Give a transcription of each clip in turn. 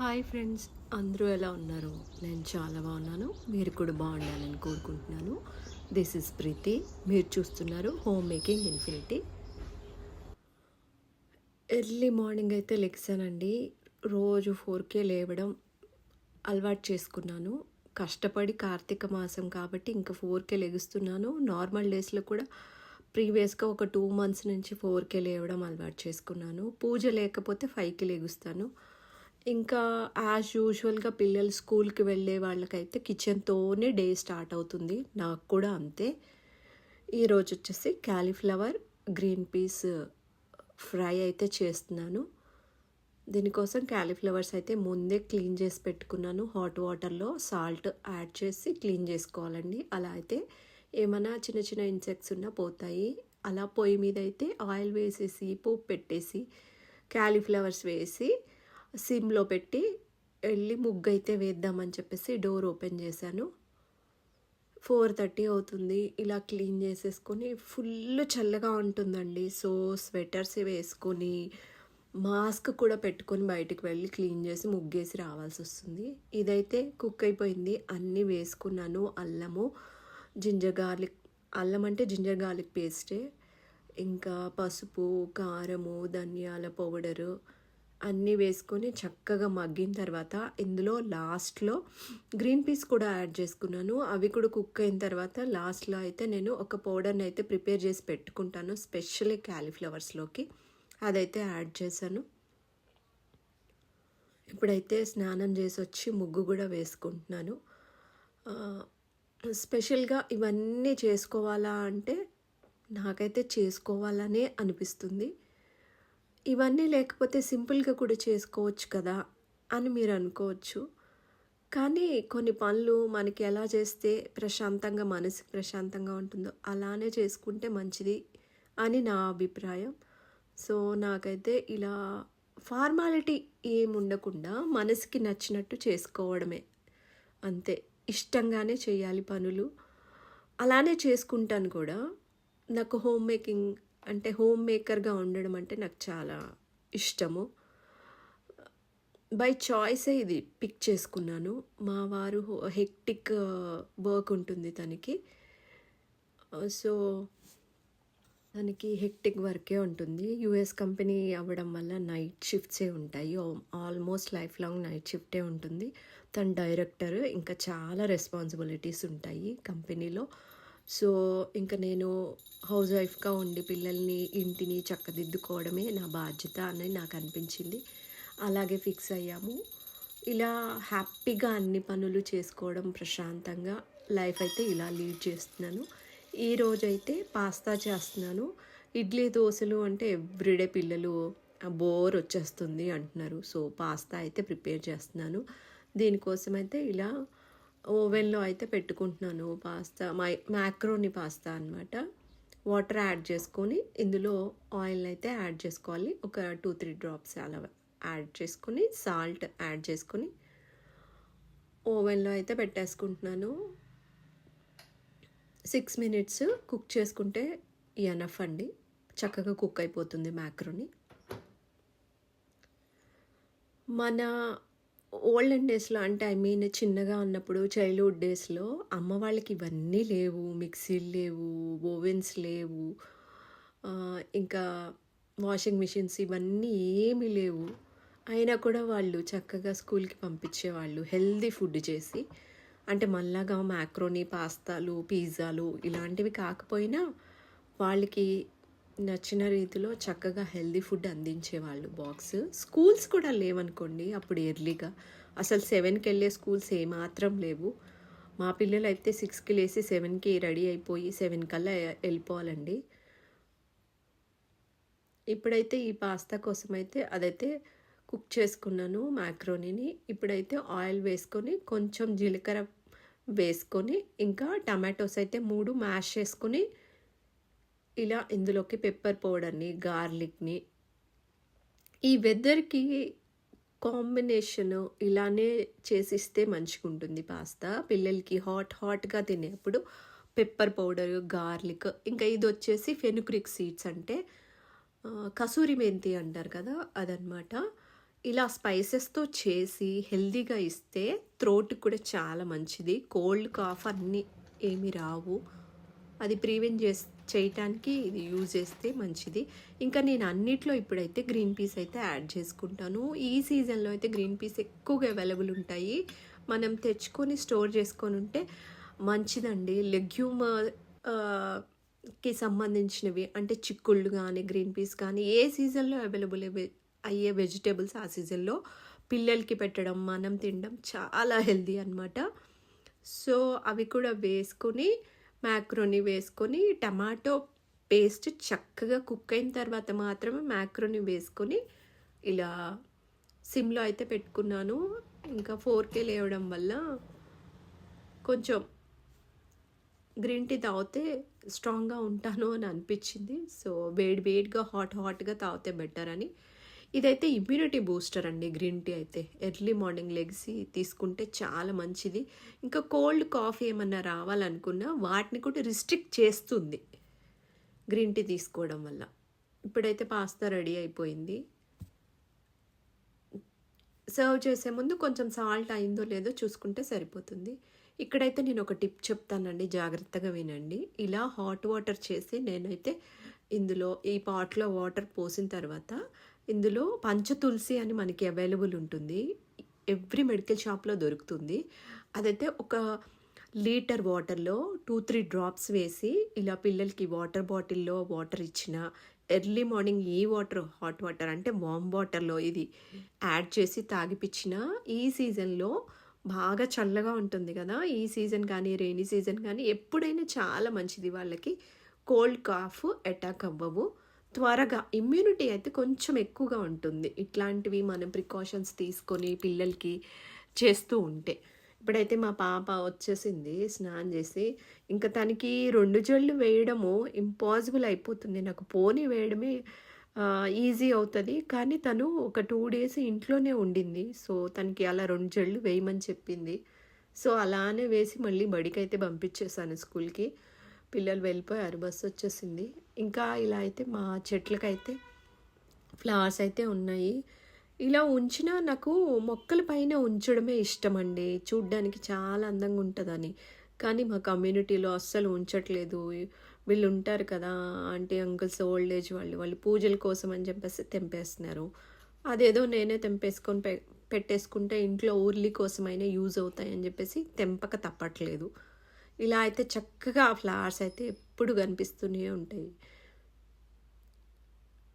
Hi friends అందరూ ఎలా ఉన్నారు? నేను చాలా బాగున్నాను. మీరు కూడా బాగుండాలని కోరుకుంటున్నాను. దిస్ ఇస్ ప్రీతి మీరు చూస్తున్నారు home making infinity early morning అయితే లెగ్సానండి రోజు ఫోర్కే లేవడం అలవాటు చేసుకున్నాను. కష్టపడి కార్తీక మాసం కాబట్టి ఇంకా ఫోర్కే లెగుస్తున్నాను నార్మల్ డేస్లో కూడా ప్రీవియస్గా ఒక టూ మంత్స్ నుంచి ఫోర్కే లేవడం అలవాటు చేసుకున్నాను. పూజ లేకపోతే ఫైవ్కి లెగుస్తాను. ఇంకా యాజ్ యూజువల్గా పిల్లలు స్కూల్కి వెళ్ళే వాళ్ళకైతే కిచెన్తోనే డే స్టార్ట్ అవుతుంది. నాకు కూడా అంతే. ఈరోజు వచ్చేసి క్యాలీఫ్లవర్ గ్రీన్ పీస్ ఫ్రై అయితే చేస్తున్నాను. దీనికోసం క్యాలీఫ్లవర్స్ అయితే ముందే క్లీన్ చేసి పెట్టుకున్నాను. హాట్ వాటర్లో సాల్ట్ యాడ్ చేసి క్లీన్ చేసుకోవాలండి. అలా అయితే ఏమైనా చిన్న చిన్న ఇన్సెక్ట్స్ ఉన్నా పోతాయి. అలా పొయ్యి మీద అయితే ఆయిల్ వేసేసి పోపు పెట్టేసి క్యాలీఫ్లవర్స్ వేసి సిమ్లో పెట్టి వెళ్ళి ముగ్గు అయితే వేద్దామని చెప్పేసి డోర్ ఓపెన్ చేశాను. ఫోర్ థర్టీ అవుతుంది. ఇలా క్లీన్ చేసేసుకొని ఫుల్ చల్లగా ఉంటుందండి. సో స్వెటర్స్ వేసుకొని మాస్క్ కూడా పెట్టుకొని బయటికి వెళ్ళి క్లీన్ చేసి ముగ్గేసి రావాల్సి వస్తుంది. ఇదైతే కుక్ అయిపోయింది. అన్నీ వేసుకున్నాను. అల్లము జింజర్ గార్లిక్ అల్లం అంటే జింజర్ గార్లిక్ పేస్టే. ఇంకా పసుపు కారము ధనియాల పౌడరు అన్నీ వేసుకొని చక్కగా మగ్గిన తర్వాత ఇందులో లాస్ట్లో గ్రీన్ పీస్ కూడా యాడ్ చేసుకున్నాను. అవి కూడా కుక్ అయిన తర్వాత లాస్ట్లో అయితే నేను ఒక పౌడర్ని అయితే ప్రిపేర్ చేసి పెట్టుకుంటాను స్పెషల్లీ క్యాలీఫ్లవర్స్లోకి. అదైతే యాడ్ చేశాను. ఇప్పుడైతే స్నానం చేసి వచ్చి ముగ్గు కూడా వేసుకుంటున్నాను. స్పెషల్గా ఇవన్నీ చేసుకోవాలా అంటే నాకైతే చేసుకోవాలనే అనిపిస్తుంది. ఇవన్నీ లేకపోతే సింపుల్గా కూడా చేసుకోవచ్చు కదా అని మీరు అనుకోవచ్చు. కానీ కొన్ని పనులు మనకి ఎలా చేస్తే ప్రశాంతంగా మనసు ప్రశాంతంగా ఉంటుందో అలానే చేసుకుంటే మంచిది అని నా అభిప్రాయం. సో నాకైతే ఇలా ఫార్మాలిటీ ఏమి ఉండకుండా మనసుకి నచ్చినట్టు చేసుకోవడమే. అంతే. ఇష్టంగానే చేయాలి పనులు. అలానే చేసుకుంటాను కూడా. నాకు హోమ్ మేకింగ్ అంటే హోమ్ మేకర్గా ఉండడం అంటే నాకు చాలా ఇష్టము. బై చాయిసే ఇది పిక్ చేసుకున్నాను. మా వారు హెక్టిక్ వర్క్ ఉంటుంది తనకి. సో తనకి హెక్టిక్ వర్కే ఉంటుంది. యుఎస్ కంపెనీ అవ్వడం వల్ల నైట్ షిఫ్ట్సే ఉంటాయి. ఆల్మోస్ట్ లైఫ్ లాంగ్ నైట్ షిఫ్టే ఉంటుంది. తన డైరెక్టర్ ఇంకా చాలా రెస్పాన్సిబిలిటీస్ ఉంటాయి కంపెనీలో. సో ఇంకా నేను హౌస్ వైఫ్గా ఉండి పిల్లల్ని ఇంటిని చక్కదిద్దుకోవడమే నా బాధ్యత అని నాకు అనిపించింది. అలాగే ఫిక్స్ అయ్యాము. ఇలా హ్యాపీగా అన్ని పనులు చేసుకోవడం ప్రశాంతంగా లైఫ్ అయితే ఇలా లీడ్ చేస్తున్నాను. ఈ రోజైతే పాస్తా చేస్తున్నాను. ఇడ్లీ దోశలు అంటే ఎవ్రీడే పిల్లలు బోర్ వచ్చేస్తుంది అంటున్నారు. సో పాస్తా అయితే ప్రిపేర్ చేస్తున్నాను. దీనికోసం అయితే ఇలా ఓవెన్లో అయితే పెట్టుకుంటున్నాను పాస్తా మై మ్యాక్రోని పాస్తా అనమాట వాటర్ యాడ్ చేసుకొని ఇందులో ఆయిల్ అయితే యాడ్ చేసుకోవాలి. ఒక టూ త్రీ డ్రాప్స్ అలా యాడ్ చేసుకొని సాల్ట్ యాడ్ చేసుకొని ఓవెన్లో అయితే పెట్టేసుకుంటున్నాను. సిక్స్ మినిట్స్ కుక్ చేసుకుంటే ఎనఫ్ అండి. చక్కగా కుక్ అయిపోతుంది మ్యాక్రోని మన ఓల్డెన్ డేస్లో అంటే ఐ మీన్ చిన్నగా ఉన్నప్పుడు చైల్డ్హుడ్ డేస్లో అమ్మ వాళ్ళకి ఇవన్నీ లేవు. మిక్సీలు లేవు ఓవెన్స్ లేవు. ఇంకా వాషింగ్ మిషన్స్ ఇవన్నీ ఏమీ లేవు. అయినా కూడా వాళ్ళు చక్కగా స్కూల్కి పంపించేవాళ్ళు. హెల్దీ ఫుడ్ చేసి. అంటే మళ్ళాగా మ్యాక్రోని పాస్తాలు పిజ్జాలు ఇలాంటివి కాకపోయినా వాళ్ళకి నచ్చిన రీతిలో చక్కగా హెల్దీ ఫుడ్ అందించేవాళ్ళు బాక్స్. స్కూల్స్ కూడా లేవనుకోండి అప్పుడు ఎర్లీగా. అసలు సెవెన్కి వెళ్ళే స్కూల్స్ ఏమాత్రం లేవు. మా పిల్లలు అయితే సిక్స్కి లేసి సెవెన్కి రెడీ అయిపోయి సెవెన్ కల్లా వెళ్ళిపోవాలండి ఇప్పుడైతే ఈ పాస్తా కోసం అయితే అదైతే కుక్ చేసుకున్నాను మ్యాక్రోనీని. ఇప్పుడైతే ఆయిల్ వేసుకొని కొంచెం జీలకర్ర వేసుకొని ఇంకా టమాటోస్ అయితే మూడు మ్యాష్ చేసుకొని ఇలా ఇందులోకి పెప్పర్ పౌడర్ని గార్లిక్ని ఈ వెదర్కి కాంబినేషన్ ఇలానే చేసిస్తే మంచిగా ఉంటుంది పాస్తా పిల్లలకి హాట్ హాట్గా తినేప్పుడు పెప్పర్ పౌడర్ గార్లిక్ ఇంకా ఇది వచ్చేసి ఫెనుక్రిక్ సీడ్స్ అంటే కసూరి మెంతి అంటారు కదా అదనమాట ఇలా స్పైసెస్‌తో చేసి హెల్దీగా ఇస్తే త్రోట్ కూడా చాలా మంచిది. కోల్డ్, కాఫ్ అన్నీ ఏమి రావు. అది ప్రివెంట్ చేస్ చేయటానికి ఇది యూజ్ చేస్తే మంచిది. ఇంకా నేను అన్నిట్లో ఇప్పుడైతే గ్రీన్ పీస్ అయితే యాడ్ చేసుకుంటాను. ఈ సీజన్‌లో అయితే గ్రీన్ పీస్ ఎక్కువగా అవైలబుల్ ఉంటాయి. మనం తెచ్చుకొని స్టోర్ చేసుకొని ఉంటే మంచిదండి. లెగ్యూమ్కి సంబంధించినవి అంటే చిక్కుళ్ళు కానీ గ్రీన్ పీస్ కానీ ఏ సీజన్‌లో అవైలబుల్ అయ్యే వెజిటేబుల్స్ ఆ సీజన్‌లో పిల్లలకి పెట్టడం, మనం తినడం చాలా హెల్దీ అనమాట. సో, అవి కూడా వేసుకొని మ్యాక్రోని వేసుకొని టమాటో పేస్ట్ చక్కగా కుక్ అయిన తర్వాత మాత్రమే మ్యాక్రోని వేసుకొని ఇలా సిమ్‌లో అయితే పెట్టుకున్నాను. ఇంకా 4కే లేవడం వల్ల కొంచెం గ్రీన్ టీ తాగితే స్ట్రాంగ్‌గా ఉంటాను అని అనిపించింది. సో, వేడి వేడిగా హాట్ హాట్‌గా తాగితే బెటర్ అని. ఇదైతే ఇమ్యూనిటీ బూస్టర్ అండి గ్రీన్ టీ అయితే. ఎర్లీ మార్నింగ్ లెగ్సి తీసుకుంటే చాలా మంచిది. ఇంకా కోల్డ్, కాఫ్ ఏమన్నా రావాలనుకున్నా వాటిని కూడా రిస్ట్రిక్ట్ చేస్తుంది. గ్రీన్ టీ తీసుకోవడం వల్ల. ఇప్పుడైతే పాస్తా రెడీ అయిపోయింది. సర్వ్ చేసే ముందు కొంచెం సాల్ట్ అయిందో లేదో చూసుకుంటే సరిపోతుంది. ఇక్కడైతే నేను ఒక టిప్ చెప్తానండి జాగ్రత్తగా వినండి. ఇలా హాట్ వాటర్ చేసి నేనైతే ఇందులో ఈ పాట్‌లో వాటర్ పోసిన తర్వాత ఇందులో పంచతులసి అని మనకి అవైలబుల్ ఉంటుంది. ఎవ్రీ మెడికల్ షాప్‌లో దొరుకుతుంది. అదైతే ఒక లీటర్ వాటర్‌లో 2, 3 డ్రాప్స్ వేసి ఇలా పిల్లలకి వాటర్ బాటిల్‌లో వాటర్ ఇచ్చిన ఎర్లీ మార్నింగ్ ఈ వాటర్ హాట్ వాటర్ అంటే వామ్ వాటర్‌లో ఇది యాడ్ చేసి తాగిపించిన ఈ సీజన్‌లో బాగా చల్లగా ఉంటుంది కదా! ఈ సీజన్ కానీ, రెయినీ సీజన్ కానీ ఎప్పుడైనా చాలా మంచిది వాళ్ళకి. కోల్డ్, కాఫ్ అటాక్ అవ్వవు. త్వరగా ఇమ్యూనిటీ అయితే కొంచెం ఎక్కువగా ఉంటుంది. ఇట్లాంటివి మనం ప్రికాషన్స్ తీసుకొని పిల్లలకి చేస్తూ ఉంటే. ఇప్పుడైతే మా పాప వచ్చేసింది స్నానం చేసి. ఇంకా తనకి రెండు జళ్ళు వేయడము ఇంపాసిబుల్ అయిపోతుంది. నాకు పోనీ వేయడమే ఈజీ అవుతుంది కానీ తను ఒక టూ డేస్ ఇంట్లోనే ఉండింది. సో, తనకి అలా రెండు జళ్ళు వేయమని చెప్పింది. సో, అలానే వేసి మళ్ళీ బడికైతే పంపించేసాను స్కూల్‌కి. పిల్లలు వెళ్ళిపోయారు. బస్సు వచ్చేసింది. ఇంకా ఇలా అయితే మా చెట్లకైతే ఫ్లవర్స్ అయితే ఉన్నాయి. ఇలా ఉంచినా నాకు మొక్కల పైన ఉంచడమే ఇష్టమండి. చూడ్డానికి చాలా అందంగా ఉంటుందని కానీ మా కమ్యూనిటీలో అస్సలు ఉంచట్లేదు. వీళ్ళు ఉంటారు కదా! ఆంటీ, అంకుల్స్ ఓల్డ్ ఏజ్ వాళ్ళు. వాళ్ళు పూజల కోసం అని చెప్పేసి తెంపేస్తున్నారు. అదేదో నేనే తెంపేసుకొని పె పెట్టేసుకుంటే ఇంట్లో ఊర్లీ కోసమైనా యూజ్ అవుతాయని చెప్పేసి తెంపక తప్పట్లేదు. ఇలా అయితే చక్కగా ఆ ఫ్లవర్స్ అయితే ఎప్పుడు కనిపిస్తూనే ఉంటాయి.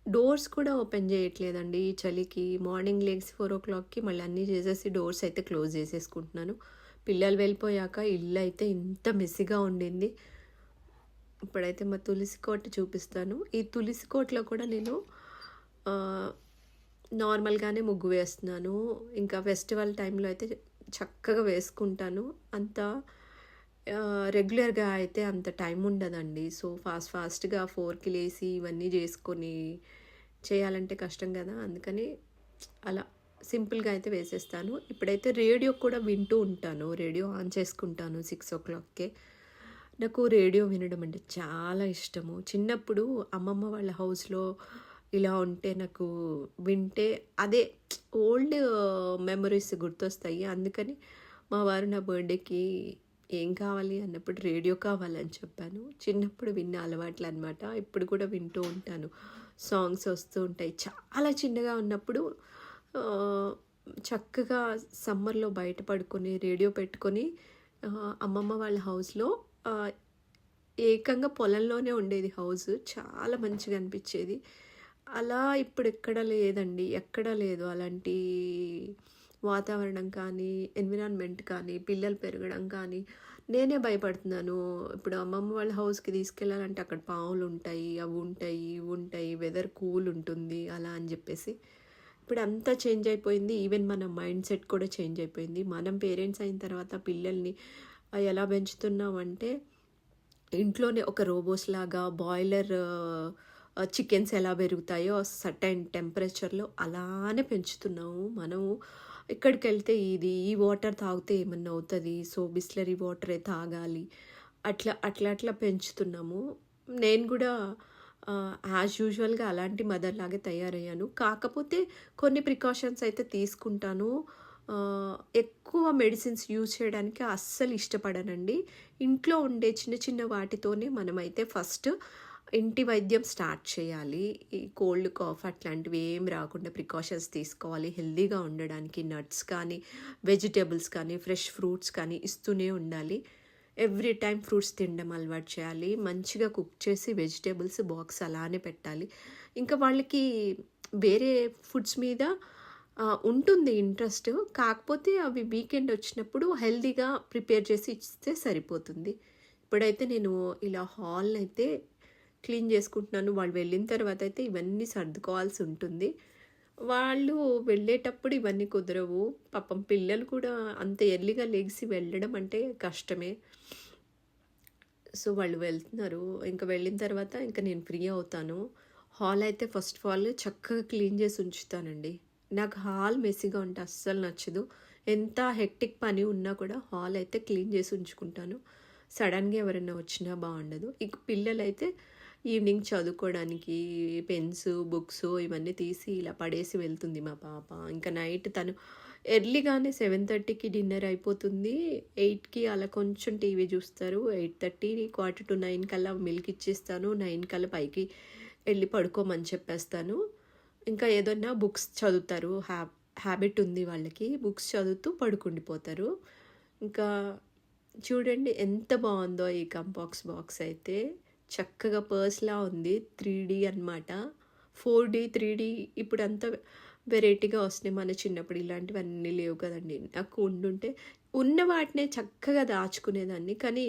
డోర్స్ కూడా ఓపెన్ చేయట్లేదండి ఈ చలికి. మార్నింగ్ లేగ్కి ఫోర్ ఓ క్లాక్కి మళ్ళీ అన్నీ చేసేసి డోర్స్ అయితే క్లోజ్ చేసేసుకుంటున్నాను. పిల్లలు వెళ్ళిపోయాక ఇల్లు అయితే ఇంత మెస్సీగా ఉండింది. ఇప్పుడైతే మా తులసి కోట చూపిస్తాను. ఈ తులసి కోటలో కూడా నేను నార్మల్‌గానే ముగ్గు వేస్తున్నాను. ఇంకా ఫెస్టివల్ టైంలో అయితే చక్కగా వేసుకుంటాను. అంత రెగ్యులర్‌గా అయితే అంత టైం ఉండదండి. సో, ఫాస్ట్ ఫాస్ట్‌గా ఫోర్కి లేసి ఇవన్నీ చేసుకొని చేయాలంటే కష్టం కదా! అందుకని అలా సింపుల్‌గా అయితే వేసేస్తాను. ఇప్పుడైతే రేడియో కూడా వింటూ ఉంటాను. రేడియో ఆన్ చేసుకుంటాను 6:00కే. నాకు రేడియో వినడం అంటే చాలా ఇష్టము. చిన్నప్పుడు అమ్మమ్మ వాళ్ళ హౌస్‌లో ఇలా ఉంటే నాకు వింటే అదే ఓల్డ్ మెమరీస్ గుర్తొస్తాయి. అందుకని మా వారు నా బర్త్‌డేకి ఏం కావాలి అన్నప్పుడు రేడియో కావాలని చెప్పాను. చిన్నప్పుడు విన్న అలవాట్లు అనమాట ఇప్పుడు కూడా వింటూ ఉంటాను. సాంగ్స్ వస్తూ ఉంటాయి. చాలా చిన్నగా ఉన్నప్పుడు చక్కగా సమ్మర్‌లో బయట పడుకొని రేడియో పెట్టుకొని అమ్మమ్మ వాళ్ళ హౌస్‌లో ఏకంగా పొలంలోనే ఉండేది హౌస్ చాలా మంచిగా అనిపించేది అలా ఇప్పుడు ఎక్కడ లేదండి. ఎక్కడ లేదు అలాంటి వాతావరణం కానీ, ఎన్విరాన్మెంట్ కానీ, పిల్లలు పెరగడం కానీ నేనే భయపడుతున్నాను. ఇప్పుడు అమ్మమ్మ వాళ్ళ హౌస్‌కి తీసుకెళ్ళాలంటే అక్కడ పావులు ఉంటాయి అవి ఉంటాయి, ఇవి ఉంటాయి. వెదర్ కూల్ ఉంటుంది అలా అని చెప్పేసి. ఇప్పుడు అంతా చేంజ్ అయిపోయింది. ఈవెన్ మన మైండ్ సెట్ కూడా చేంజ్ అయిపోయింది. మనం పేరెంట్స్ అయిన తర్వాత పిల్లల్ని ఎలా పెంచుతున్నామంటే ఇంట్లోనే ఒక రోబోస్ లాగా బాయిలర్ చికెన్స్ ఎలా పెరుగుతాయో సర్టైన్ టెంపరేచర్‌లో అలానే పెంచుతున్నాము. మనము ఇక్కడికెళ్తే ఇది ఈ వాటర్ తాగితే ఏమన్నా అవుతుంది సో, బిస్లరీ వాటరే తాగాలి. అట్లా అట్లా అట్లా పెంచుతున్నాము. నేను కూడా యాజ్ యూజువల్గా అలాంటి మదర్ లాగే తయారయ్యాను కాకపోతే కొన్ని ప్రికాషన్స్ అయితే తీసుకుంటాను ఎక్కువ మెడిసిన్స్ యూజ్ చేయడానికి అస్సలు ఇష్టపడనండి ఇంట్లో ఉండే చిన్న చిన్న వాటితోనే మనమైతే ఫస్ట్ ఇంటి వైద్యం స్టార్ట్ చేయాలి. ఈ కోల్డ్ కాఫ్ అట్లాంటివి ఏం రాకుండా ప్రికాషన్స్ తీసుకోవాలి. హెల్దీగా ఉండడానికి నట్స్ కానీ వెజిటేబుల్స్ కానీ ఫ్రెష్ ఫ్రూట్స్ కానీ ఇస్తూనే ఉండాలి. ఎవ్రీ టైం ఫ్రూట్స్ తినడం అలవాటు చేయాలి. మంచిగా కుక్ చేసి వెజిటేబుల్స్ బాక్స్ అలానే పెట్టాలి. ఇంకా వాళ్ళకి వేరే ఫుడ్స్ మీద ఉంటుంది ఇంట్రెస్ట్. కాకపోతే అవి వీకెండ్ వచ్చినప్పుడు హెల్తీగా ప్రిపేర్ చేసి ఇస్తే సరిపోతుంది. ఇప్పుడైతే నేను ఇలా హాల్ని అయితే క్లీన్ చేసుకుంటున్నాను. వాళ్ళు వెళ్ళిన తర్వాత అయితే ఇవన్నీ సర్దుకోవాల్సి ఉంటుంది. వాళ్ళు వెళ్ళేటప్పుడు ఇవన్నీ కుదరవు. పాపం పిల్లలు కూడా అంత ఎర్లీగా లెగిసి వెళ్ళడం అంటే కష్టమే. సో వాళ్ళు వెళ్తున్నారు. ఇంకా వెళ్ళిన తర్వాత ఇంకా నేను ఫ్రీ అవుతాను. హాల్ అయితే ఫస్ట్ ఆఫ్ ఆల్ చక్కగా క్లీన్ చేసి ఉంచుతానండి. నాకు హాల్ మెస్సీగా ఉంటే అస్సలు నచ్చదు. ఎంత హెక్టిక్ పని ఉన్నా కూడా హాల్ అయితే క్లీన్ చేసి ఉంచుకుంటాను. సడన్గా ఎవరైనా వచ్చినా బాగుండదు. ఇక పిల్లలైతే ఈవినింగ్ చదువుకోవడానికి పెన్స్ బుక్స్ ఇవన్నీ తీసి ఇలా పడేసి వెళ్తుంది మా పాప. ఇంకా నైట్ తను ఎర్లీగానే సెవెన్ థర్టీకి డిన్నర్ అయిపోతుంది. ఎయిట్కి అలా కొంచెం టీవీ చూస్తారు. Eight thirty quarter to nine కల్లా మిల్క్ ఇచ్చేస్తాను. నైన్ కల్లా పైకి వెళ్ళి పడుకోమని చెప్పేస్తాను. ఇంకా ఏదన్నా బుక్స్ చదువుతారు. హ్యా హ్యాబిట్ ఉంది వాళ్ళకి. బుక్స్ చదువుతూ పడుకుండిపోతారు. ఇంకా చూడండి ఎంత బాగుందో ఈ కంపాక్స్ బాక్స్ అయితే. చక్కగా పర్స్లా ఉంది. త్రీ డీ అనమాట ఫోర్ డీ త్రీ డీ ఇప్పుడు అంతా వెరైటీగా వస్తున్నాయి మన చిన్నప్పుడు. ఇలాంటివన్నీ లేవు కదండి. నాకు ఉండుంటే ఉన్న వాటినే చక్కగా దాచుకునేదాన్ని. కానీ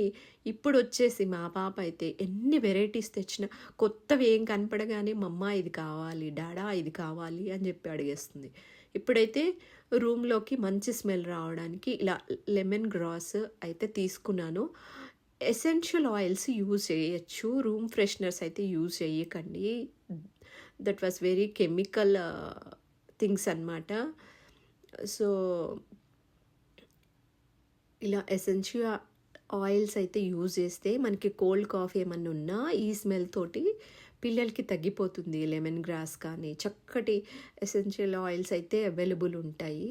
ఇప్పుడు వచ్చేసి మా పాప అయితే ఎన్ని వెరైటీస్ తెచ్చినా కొత్తవి ఏం కనపడగానే మమ్మ ఇది కావాలి డాడా ఇది కావాలి అని చెప్పి అడిగేస్తుంది. ఇప్పుడైతే రూమ్లోకి మంచి స్మెల్ రావడానికి ఇలా లెమన్ గ్రాస్ అయితే తీసుకున్నాను. ఎసెన్షియల్ ఆయిల్స్ యూజ్ చేయొచ్చు. రూమ్ ఫ్రెషనర్స్ అయితే యూజ్ చేయకండి. That was very chemical things అన్నమాట. సో ఇలా ఎసెన్షియల్ ఆయిల్స్ అయితే యూజ్ చేస్తే మనకి కోల్డ్ కాఫీ ఏమన్నా ఉన్నా ఈ స్మెల్ తోటి పిల్లలకి తగ్గిపోతుంది. లెమన్ గ్రాస్ కానీ చక్కటి ఎసెన్షియల్ ఆయిల్స్ అయితే అవైలబుల్ ఉంటాయి.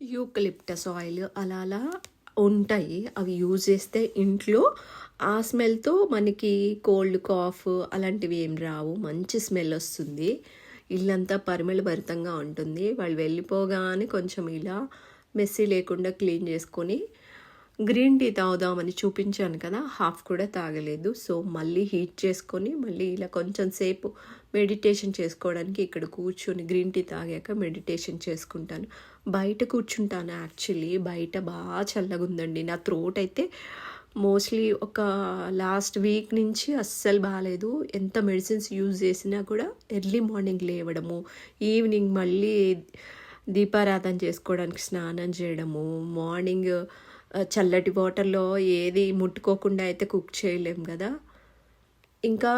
యూకలిప్టస్ ఆయిల్ అలా అలా ఉంటాయి. అవి యూజ్ చేస్తే ఇంట్లో ఆ స్మెల్తో మనకి కోల్డ్ కాఫ్ అలాంటివి ఏం రావు. మంచి స్మెల్ వస్తుంది. ఇల్లంతా పరిమళభరితంగా ఉంటుంది. వాళ్ళు వెళ్ళిపోగానే కొంచెం ఇలా మెస్సీ లేకుండా క్లీన్ చేసుకొని గ్రీన్ టీ తాగుదామని చూపించాను కదా హాఫ్ కూడా తాగలేదు. సో మళ్ళీ హీట్ చేసుకొని మళ్ళీ ఇలా కొంచెం సేపు మెడిటేషన్ చేసుకోవడానికి ఇక్కడ కూర్చొని గ్రీన్ టీ తాగాక మెడిటేషన్ చేసుకుంటాను. బయట కూర్చుంటాను యాక్చువల్లీ. బయట బాగా చల్లగా ఉందండి నా త్రోట్ అయితే మోస్ట్లీ ఒక లాస్ట్ వీక్ నుంచి అస్సలు బాగాలేదు ఎంత మెడిసిన్స్ యూజ్ చేసినా కూడా ఎర్లీ మార్నింగ్ లేవడము ఈవినింగ్ మళ్ళీ దీపారాధన చేసుకోవడానికి స్నానం చేయడము మార్నింగ్ చల్లటి వాటర్లో ఏది ముట్టుకోకుండా అయితే కుక్ చేయలేం కదా. ఇంకా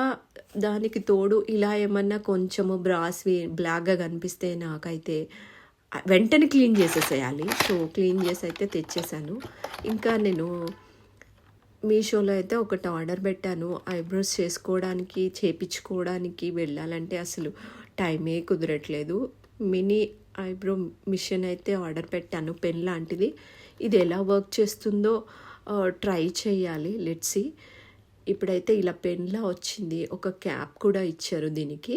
దానికి తోడు ఇలా ఏమన్నా కొంచెము బ్రాస్వి బ్లాక్గా కనిపిస్తే నాకైతే వెంటనే క్లీన్ చేసేసేయాలి. సో క్లీన్ చేసి అయితే తెచ్చేసాను. ఇంకా నేను మీషోలో అయితే ఒకటి ఆర్డర్ పెట్టాను. ఐబ్రోస్ చేసుకోవడానికి చేపించుకోవడానికి వెళ్ళాలంటే అసలు టైమే కుదరట్లేదు. మినీ ఐబ్రో మిషన్ అయితే ఆర్డర్ పెట్టాను పెన్ లాంటిది. ఇది ఎలా వర్క్ చేస్తుందో ట్రై చేయాలి. లెట్సి ఇప్పుడైతే ఇలా పెన్లా వచ్చింది. ఒక క్యాప్ కూడా ఇచ్చారు దీనికి.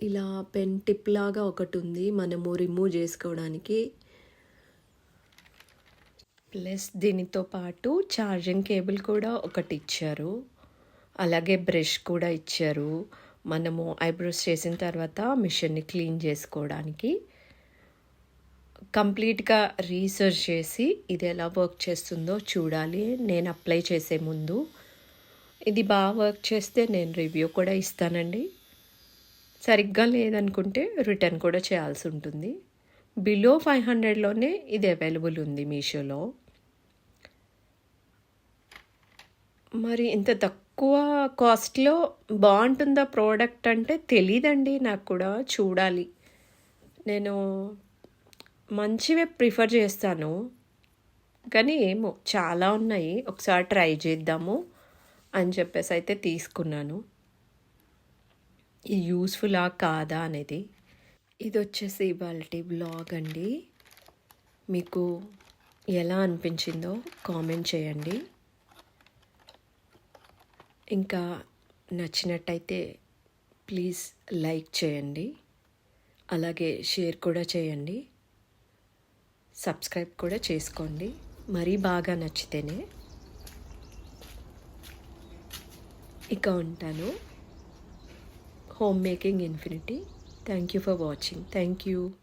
ఇలా పెన్ టిప్ లాగా ఒకటి ఉంది మనము రిమూవ్ చేసుకోవడానికి. ప్లస్ దీనితో పాటు ఛార్జింగ్ కేబుల్ కూడా ఒకటి ఇచ్చారు. అలాగే బ్రష్ కూడా ఇచ్చారు. మనము ఐబ్రోస్ చేసిన తర్వాత మిషన్ని క్లీన్ చేసుకోవడానికి. కంప్లీట్గా రీసెర్చ్ చేసి ఇది ఎలా వర్క్ చేస్తుందో చూడాలి. నేను అప్లై చేసే ముందు. ఇది బాగా వర్క్ చేస్తే నేను రివ్యూ కూడా ఇస్తానండి. సరిగ్గా లేదనుకుంటే రిటర్న్ కూడా చేయాల్సి ఉంటుంది. బిలో ఫైవ్ హండ్రెడ్లోనే ఇది అవైలబుల్ ఉంది మీషోలో. మరి ఇంత తక్కువ కాస్ట్లో బాగుంటుందా ప్రోడక్ట్ అంటే తెలీదండి నాకు కూడా చూడాలి. నేను మంచివే ప్రిఫర్ చేస్తాను. కానీ ఏమో చాలా ఉన్నాయి. ఒకసారి ట్రై చేద్దాము అని చెప్పేసి అయితే తీసుకున్నాను. ఇది యూస్ఫుల్లా కాదా అనేది. ఇది వచ్చేసి ఇవాళ బ్లాగ్ అండి. మీకు ఎలా అనిపించిందో కామెంట్ చేయండి. ఇంకా నచ్చినట్టయితే ప్లీజ్ లైక్ చేయండి. అలాగే షేర్ కూడా చేయండి. సబ్స్క్రైబ్ కూడా చేసుకోండి. మరీ బాగా నచ్చితేనే. ఇక ఉంటాను. Homemaking Infinity. Thank you for watching. Thank you.